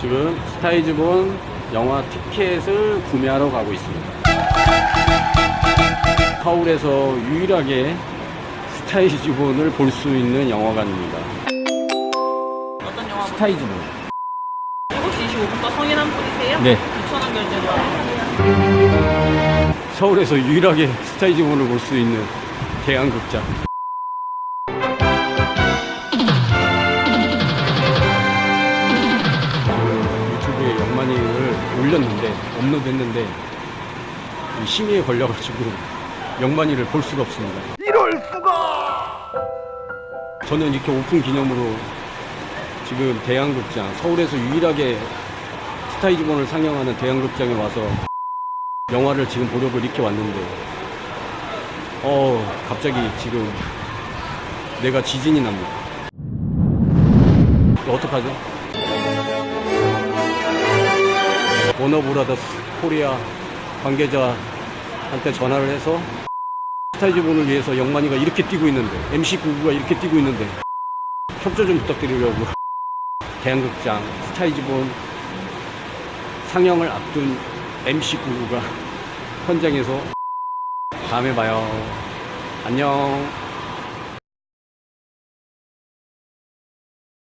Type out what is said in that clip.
지금 스타이즈본 영화 티켓을 구매하러 가고 있습니다. 서울에서 유일하게 스타이즈본을 볼 수 있는 영화관입니다. 어떤 영화? 스타이즈본. 7시 25분과 성인 한 분이세요? 네. 6,000원 결제로. 서울에서 유일하게 스타이즈본을 볼 수 있는 대한극장. 영만이를 올렸는데 업로드했는데 이 심의에 걸려가지고 영만이를 볼 수가 없습니다. 이럴 수가! 저는 이렇게 오픈 기념으로 지금 대한극장 서울에서 유일하게 스타이즈본을 상영하는 대한극장에 와서 영화를 지금 보려고 이렇게 왔는데 어 갑자기 지금 내가 지진이 납니다 어떡하죠? 워너브라더스 코리아 관계자한테 전화를 해서 스타이즈본을 위해서 영만이가 이렇게 뛰고 있는데 MC99가 이렇게 뛰고 있는데 협조 좀 부탁드리려고 대한극장 스타이즈본 상영을 앞둔 MC99가 현장에서 다음에 봐요. 안녕.